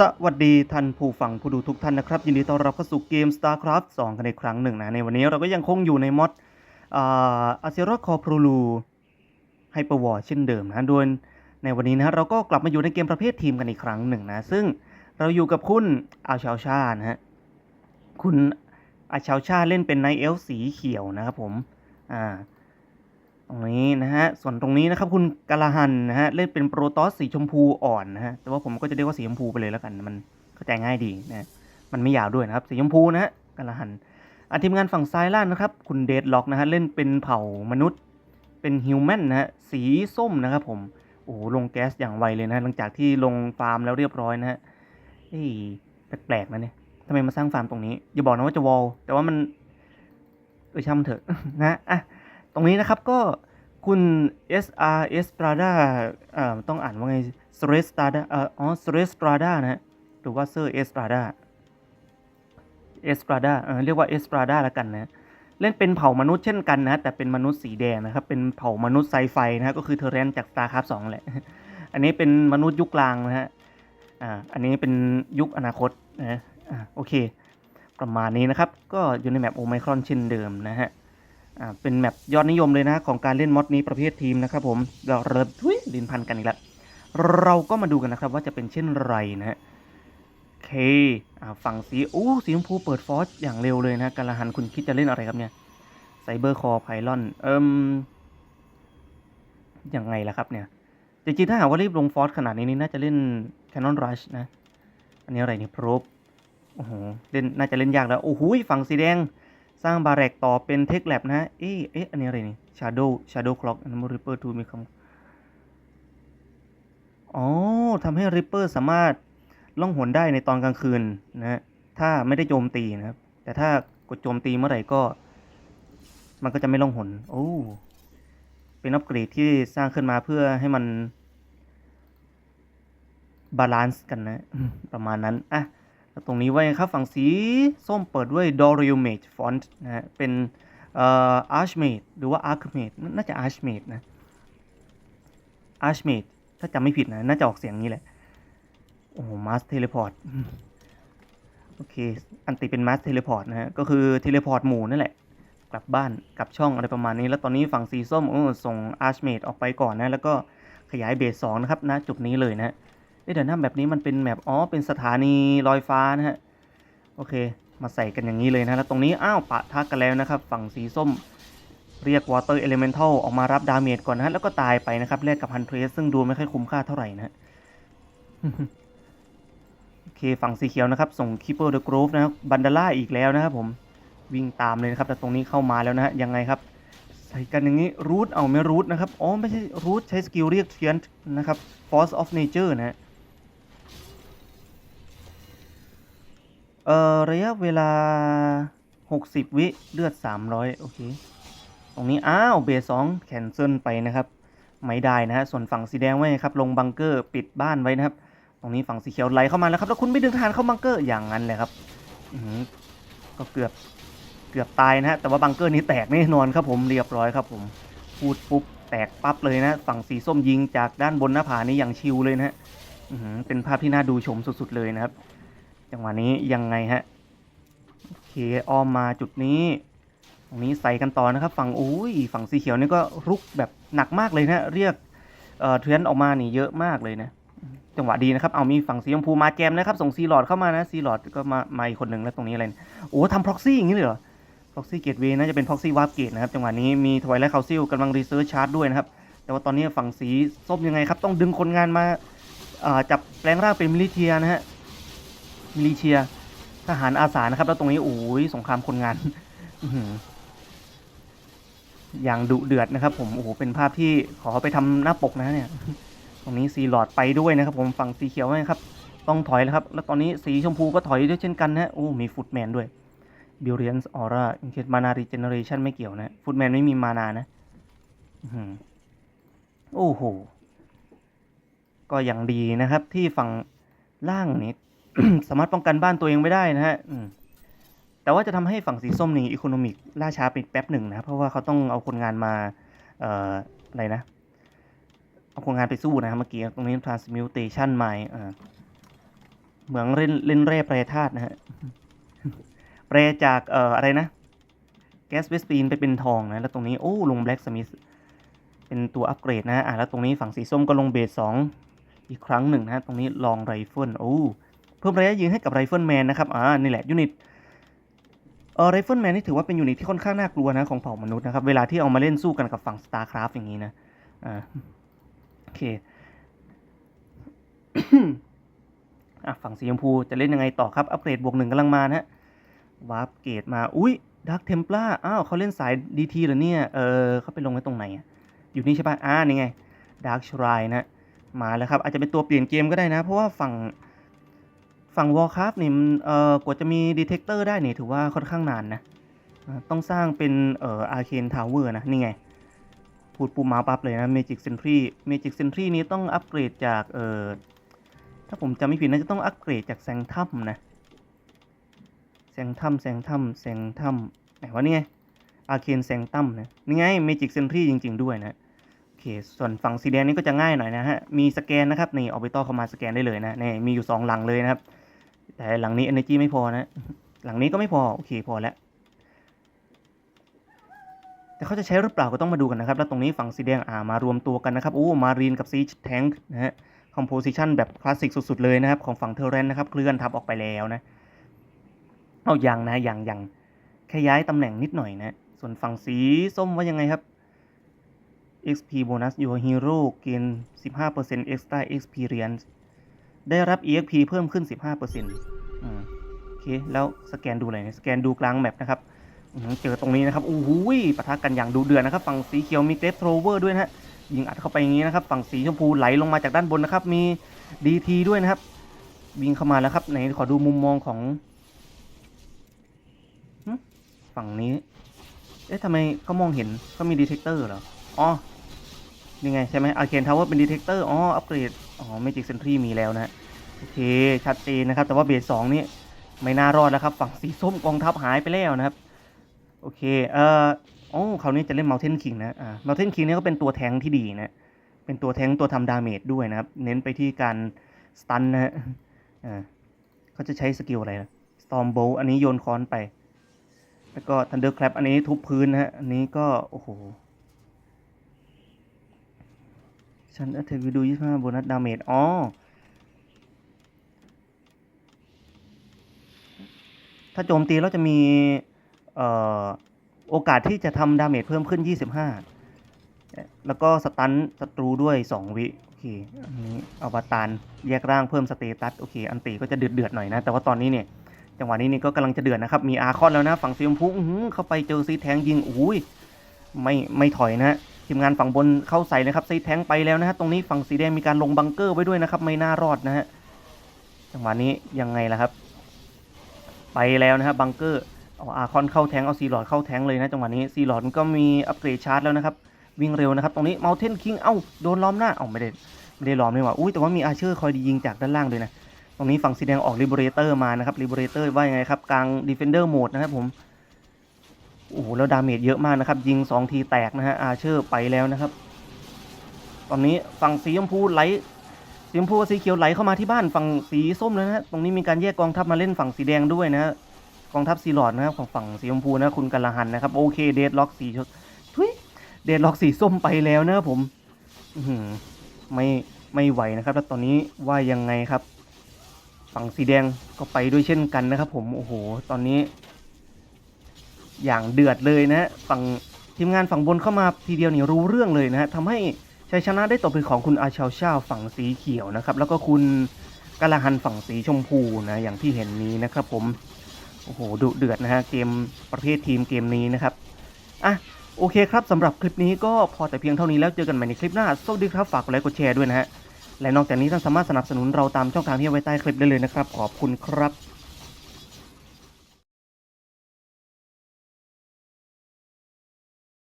สวัสดีท่านผู้ฟังผู้ดูทุกท่านนะครับ ยินดีต้อนรับเข้าสู่เกม StarCraft 2 กันในครั้งหนึ่งนะ ในวันนี้เราก็ยังคงอยู่ในมอดอาเซียรอคอพรูลูไฮเปอร์วอร์เช่นเดิมนะโดยในวันนี้นะเราก็กลับมาอยู่ในเกมประเภททีมกันอีกครั้งหนึ่งนะ ซึ่งเราอยู่กับคุณอาชาวชานะฮะคุณอาชาวชาเล่นเป็นไนเอลสีเขียวนะครับผมอ่า รงนี้นะฮะ ส่วนตรงนี้นะครับคุณกาลาหันนะฮะ เล่นเป็นโปรตอสสีชมพูอ่อนนะฮะ แต่ว่าผมก็จะเรียกว่าสีชมพูไปเลยแล้วกัน มันเข้าใจง่ายดีนะฮะมันไม่ยาวด้วยนะครับ สีชมพูนะฮะกาลาหันอันทีมงานฝั่งซ้ายล่างนะครับ คุณเดดล็อกนะฮะ เล่นเป็นเผ่ามนุษย์ เป็นฮิวแมนนะฮะ สีส้มนะครับผม โอ้โหลงแก๊สอย่างไวเลยนะ หลังจากที่ลงฟาร์มแล้วเรียบร้อยนะฮะเฮ้ยแปลกๆนะเนี่ยทำไมมาสร้างฟาร์มตรงนี้ อย่าบอกนะว่าจะวอล แต่ว่ามันเออช่างเถอะนะอะตรงนี้นะครับก็ คุณ S R S Strada เอ่อต้องอ่านว่าไง s r e s t r a d a เอ่ออ๋อ s r e s t r a d a นะฮะหรือว่า Sir S Strada S Strada เออเรียกว่า S Strada แล้วกันนะเล่นเป็นเผ่ามนุษย์เช่นกันนะ แต่เป็นมนุษย์สีแดงนะครับ เป็นเผ่ามนุษย์ไซไฟนะฮะก็คือเทเรนจาก StarCraft 2แหละ อันนี้เป็นมนุษย์ยุคกลางนะฮะอ่าอันนี้เป็นยุคอนาคตนะอ่าโอเค ประมาณนี้นะครับ ก็อยู่ในแมปโอไมครอนเช่นเดิมนะฮะ เป็นแมปยอดนิยมเลยนะ ของการเล่นมอดนี้ประเภททีมนะครับผมเราเริ่มทุยลินพันกันอีกแล้วเราก็มาดูกันนะครับว่าจะเป็นเช่นไรนะฮะเคฝั่งสีโอ้สีชมพูเปิดฟอสอย่างเร็วเลยนะการละหันคุณคิดจะเล่นอะไรครับเนี่ยไซเบอร์คอร์ไพลอนเอิมยังไงล่ะครับเนี่ยจริงๆถ้าหากว่ารีบลงฟอสขนาดนี้นี่น่าจะเล่น Canon Rush นะ อันนี้อะไรเนี่ยโปรบโอ้โหเล่นน่าจะเล่นยากแล้ว โอ้โหฝั่งสีแดง สร้างบาแรกต่อเป็นเทคแลบนะฮะ เอ๊ะเอ๊ะอันนี้อะไรนี่ Shadow Shadow Clock อันนั้น Ripper 2มีคำอ๋อทำให้ Ripper สามารถล่องหนได้ในตอนกลางคืนนะฮะ ถ้าไม่ได้โจมตีนะครับ แต่ถ้ากดโจมตีเมื่อไหร่ก็ มันก็จะไม่ล่องหน โอ้ เป็นอัปเกรดที่สร้างขึ้นมาเพื่อให้มันบาลานซ์กันนะ ประมาณนั้น อะ แล้วตรงนี้ไว้ครับฝั่งสีส้มเปิดด้วย Dorial Mage Font นะฮะเป็นเอ่อ Archmage หรือว่า Archmage น่าจะ Archmage นะ Archmage ถ้าจำไม่ผิดนะ น่าจะออกเสียงนี้แหละ โอ้โห Mass Teleport โอเค อันติเป็น Mass Teleport นะฮะ ก็คือ Teleport หมู่นั่นแหละ กลับบ้าน กลับช่องอะไรประมาณนี้ แล้วตอนนี้ฝั่งสีส้มโอ้ส่ง Archmage ออกไปก่อนนะ แล้วก็ขยายเบสสองนะครับนะจุดนี้เลยนะ เอ๊ะเดี๋ยวนะแบบนี้มันเป็นแมปอ๋อเป็นสถานีลอยฟ้านะฮะโอเค มาใส่กันอย่างนี้เลยนะแล้วตรงนี้อ้าวปะทะกันแล้วนะครับ ฝั่งสีส้มเรียก Water Elemental ออกมารับดาเมจก่อนนะฮะแล้วก็ตายไปนะครับแลกกับ Huntress ซึ่งดูไม่ค่อยคุ้มค่าเท่าไหร่นะโอเคฝั่งสีเขียวนะครับ ส่ง Keeper the Grove นะครับบันดาร่าอีกแล้วนะครับผมวิ่งตามเลยนะครับ แต่ตรงนี้เข้ามาแล้วนะฮะยังไงครับ ใส่กันอย่างนี้รูทเอาไม่รูทนะครับอ๋อไม่ใช่รูทใช้สกิลเรียกเทียนนะครับ Force of Nature นะฮะ เอ่อระยะเวลา 60 วิเลือด 300 โอเค ตรงนี้ อ้าว เบสองแคนเซิลไปนะครับ ไม่ได้นะฮะ ส่วนฝั่งสีแดงไว้ครับ ลงบังเกอร์ปิดบ้านไว้นะครับ ตรงนี้ฝั่งสีเขียวไหลเข้ามาแล้วครับ แล้วคุณไม่ดึงทารเข้าบังเกอร์อย่างนั้นเลยครับอืก็เกือบเกือบตายนะฮะ แต่ว่าบังเกอร์นี้แตกแน่นอนครับผมเรียบร้อยครับผม พูดปุ๊บแตกปั๊บเลยนะ ฝั่งสีส้มยิงจากด้านบนหน้าผานี้อย่างชิวเลยนะฮะอือหือเป็นภาพที่น่าดูชมสุดๆเลยนะครับ จังหวะนี้ยังไงฮะโอเคอ้อมมาจุดนี้ ตรงนี้ใส่กันต่อนะครับ ฝั่งอุ้ยฝั่งสีเขียวนี่ก็รุกแบบหนักมากเลยนะเรียกเอ่อเทรนออกมานี่เยอะมากเลยนะจังหวะดีนะครับ เอามีฝั่งสีชมพูมาแจมนะครับ ส่งซีหลอดเข้ามานะซีหลอดก็มามาอีกคนหนึ่งแล้วตรงนี้อะไรนี่ยโอ้ทำ proxy อย่างนี้เลยเหรอ proxy gateway น่าจะเป็น proxy warp gate นะครับ จังหวะนี้มีทวายและเคาซิลกำลัง research chart ด้วยนะครับ แต่ว่าตอนนี้ฝั่งสีส้มยังไงครับ ต้องดึงคนงานมาเอ่อจับแปลงร่างเป็นมิลิเทียนะฮะ มิลิเชีย ทหารอาสานะครับ แล้วตรงนี้โอ้ยสงครามคนงานอย่างดุเดือดนะครับ ผมโอ้โหเป็นภาพที่ขอไปทำหน้าปกนะเนี่ย ตรงนี้สีหลอดไปด้วยนะครับ ผมฝั่งสีเขียวนะครับ ต้องถอยแล้วครับ แล้วตอนนี้สีชมพูก็ถอยด้วยเช่นกันนะโอ้มีฟุตแมนด้วยบิลเลียนส์ออร่าอินเคสมานารีเจเนเรชันไม่เกี่ยวนะฟุตแมนไม่มีมานานะโอ้โหก็อย่างดีนะครับที่ฝั่งล่างนี้ สามารถป้องกันบ้านตัวเองไม่ได้นะฮะแต่ว่าจะทำให้ฝั่งสีส้มนี่อีโคโนมิกล่าช้าไปแป๊บหนึ่งนะครับเพราะว่าเขาต้องเอาคนงานมาเอ่ออะไรนะ เอาคนงานไปสู้นะครับเมื่อกี้ตรงนี้ transmutation ใหม่เหมืองเล่นเล่นแร่แปรธาตุนะฮะแปรจากเอ่ออะไรนะแก๊สเวสตีนไปเป็นทองนะ แล้วตรงนี้โอ้ลงแบล็กสมิธเป็นตัวอัปเกรดนะอะแล้วตรงนี้ฝั่งสีส้มก็ลงเบสสองอีกครั้งหนึ่งนะ ตรงนี้ลองไรเฟิลโอ้ พิ่มระยะยิงให้กับไรเฟิลแมนนะครับ อ่า นี่แหละยูนิต เออไรเฟิลแมนนี่ถือว่าเป็นยูนิตที่ค่อนข้างน่ากลัวนะของเผ่ามนุษย์นะครับ เวลาที่เอามาเล่นสู้กันกับฝั่ง StarCraft อย่างนี้นะ อ่า โอเค อะฝั่งสีชมพูจะเล่นยังไงต่อครับ อัปเกรดบวกหนึ่งกำลังมานะฮะ วาร์ปเกตมา อุ้ยดักเทมปลาอ้าวเขาเล่นสายดีทีเหรอเนี่ย เออเขาไปลงไว้ตรงไหน อยู่นี่ใช่ปะอ่า นี่ไงดักชรายนะ มาแล้วครับ อาจจะเป็นตัวเปลี่ยนเกมก็ได้นะ เพราะว่าฝั่ง ฝั่งวอลคราฟนี่มันเอ่อกว่าจะมีดีเทคเตอร์ได้นี่ถือว่าค่อนข้างนานนะ ต้องสร้างเป็นเอ่ออาร์เคนทาวเวอร์นะ นี่ไง พูดปูมาปั๊บเลยนะเมจิกเซนทรีเมจิกเซนทรีนี้ต้องอัปเกรดจากเอ่อถ้าผมจำไม่ผิดน่าจะต้องอัปเกรดจากแซงถ้ำนะแซงถ้ำแซงถ้ำแซงถ้ำไหนวะนี่ไงอาเคนแซงตั้มนะนี่ไงเมจิกเซนทรีจริง ๆ ด้วยนะโอเคส่วนฝั่งสีแดงนี่ก็จะง่ายหน่อยนะฮะ มีสแกนนะครับ นี่ออบิทอเข้ามาสแกนได้เลยนะนี่มีอยู่ 2 หลังเลยนะครับ แต่หลังนี้ Energy ไม่พอนะ หลังนี้ก็ไม่พอ โอเค พอแล้ว แต่เขาจะใช้หรือเปล่าก็ต้องมาดูกันนะครับ แล้วตรงนี้ฝั่งสีแดงอ่ามารวมตัวกันนะครับโอ้มารีนกับซีแทงค์นะฮะคอมโพสิชันแบบคลาสสิกสุด ๆ เลยนะครับ ของฝั่งเทอร์เรนนะครับ เคลื่อนทับออกไปแล้วนะ เอาอย่างนะอย่างอย่างแค่ย้ายตำแหน่งนิดหน่อยนะ ส่วนฝั่งสีส้มว่ายังไงครับ XP bonus your hero gain 15% extra experience ได้รับ EXP เพิ่มขึ้น 15%อืมโอเค แล้วสแกนดูอะไรเนี่ยสแกนดูกลางแมปนะครับเจอตรงนี้นะครับโอ้โหปะทะกันอย่างดูเดือดนะครับ ฝั่งสีเขียวมีเกรฟโทรเวอร์ด้วยนะฮะยิงอัดเข้าไปอย่างนี้นะครับ ฝั่งสีชมพูไหลลงมาจากด้านบนนะครับ มีดีทีด้วยนะครับวิ่งเข้ามาแล้วครับไหนขอดูมุมมองของฝั่งนี้ เอ๊ะทำไมเขามองเห็นเขามีดีเทคเตอร์เหรอ อ๋อ นี่ไงใช่ไหมอาร์เคนทาวเวอร์เป็นดีเทคเตอร์อ๋ออัปเกรดอ๋อเมจิกเซนทรีมีแล้วนะโอเคชัดเจนนะครับ แต่ว่าเบสสองนี่ไม่น่ารอดแล้วครับ ฝั่งสีส้มกองทัพหายไปแล้วนะครับ โอเคเอ่อโอ้คราวนี้จะเล่น Mountain King นะอ่า Mountain King เนี่ก็เป็นตัวแทงที่ดีนะเป็นตัวแทงตัวทำดาเมจด้วยนะครับ เน้นไปที่การสตันนะฮะอ่าเขาจะใช้สกิลอะไรนะ Storm Bolt อันนี้โยนค้อนไป แล้วก็ Thunder Clap อันนี้ทุบพื้นนะฮะอันนี้ก็โอ้โห ฉันเทวิดู25โบนัสดาเมจอ๋อถ้าโจมตีแล้วจะมีออโอกาสที่จะทำดาเมจเพิ่มขึ้น 25 แล้วก็สตันศัตรูด้วย 2 วิโอเคอันนี้อวตารแยกร่างเพิ่มสเตตัสโอเคอันตีก็จะเดือดเดือดๆหน่อยนะ แต่ว่าตอนนี้เนี่ย จังหวะนี้นี่ก็กำลังจะเดือดนะครับ มีอาร์คอนแล้วนะ ฝั่งซีมพูอื้อหือเข้าไปเจอซีแทงยิงอุ้ยไม่ไม่ถอยนะ ทีมงานฝั่งบนเข้าใส่นะครับซีแทงไปแล้วนะฮะตรงนี้ฝั่งสีแดงมีการลงบังเกอร์ไว้ด้วยนะครับ ไม่น่ารอดนะฮะจังหวะนี้ยังไงล่ะครับ ไปแล้วนะครับบังเกอร์เอาอาคอนเข้าแทงเอาซีหลอดเข้าแทงเลยนะจังหวะนี้ซีหลอดก็มีอัปเกรดชาร์จแล้วนะครับวิ่งเร็วนะครับตรงนี้เม t เทนคิงเอ้าโดนล้อมหน้าเอ้าไม่ได้ไม่ได้ล้อมเลยว่ะอุ้ยแต่ว่ามีอาเชอร์คอยดียิงจากด้านล่างด้วยนะตรงนี้ฝั่งสีแดงออกลิเบเรเตอร์มานะครับลิเบเรเตอร์ว่ายังไงครับกลางดีเฟนเดอร์โหมดนะครับผม โอ้โหแล้วดาเมจเยอะมากนะครับ ยิง 2 ทีแตกนะฮะอาเชอร์ไปแล้วนะครับ ตอนนี้ฝั่งสีชมพูไหลสีชมพูกับสีเขียวไหลเข้ามาที่บ้านฝั่งสีส้มแล้วนะฮะตรงนี้มีการแยกกองทัพมาเล่นฝั่งสีแดงด้วยนะฮะกองทัพซีหลอดนะครับของฝั่งสีชมพูนะคุณกัลหันนะครับโอเคเดดล็อกสีทุยเดดล็อกสีส้มไปแล้วนะครับผมอื้อหือไม่ไม่ไหวนะครับแล้วตอนนี้ว่ายังไงครับ ฝั่งสีแดงก็ไปด้วยเช่นกันนะครับ ผมโอ้โห ตอนนี้ อย่างเดือดเลยนะฮะฝั่งทีมงานฝั่งบนเข้ามาทีเดียวนี่รู้เรื่องเลยนะฮะทำให้ชัยชนะได้ตกเป็นของคุณอาชาวชาฝั่งสีเขียวนะครับแล้วก็คุณกัลหันฝั่งสีชมพูนะอย่างที่เห็นนี้นะครับผมโอ้โหดุเดือดนะฮะเกมประเภททีมเกมนี้นะครับอะโอเคครับสำหรับคลิปนี้ก็พอแต่เพียงเท่านี้แล้วเจอกันใหม่ในคลิปหน้าสวัสดีครับฝากกดไลค์กดแชร์ด้วยนะฮะและนอกจากนี้ท่านสามารถสนับสนุนเราตามช่องทางที่ไว้ใต้คลิปได้เลยนะครับ ขอบคุณครับ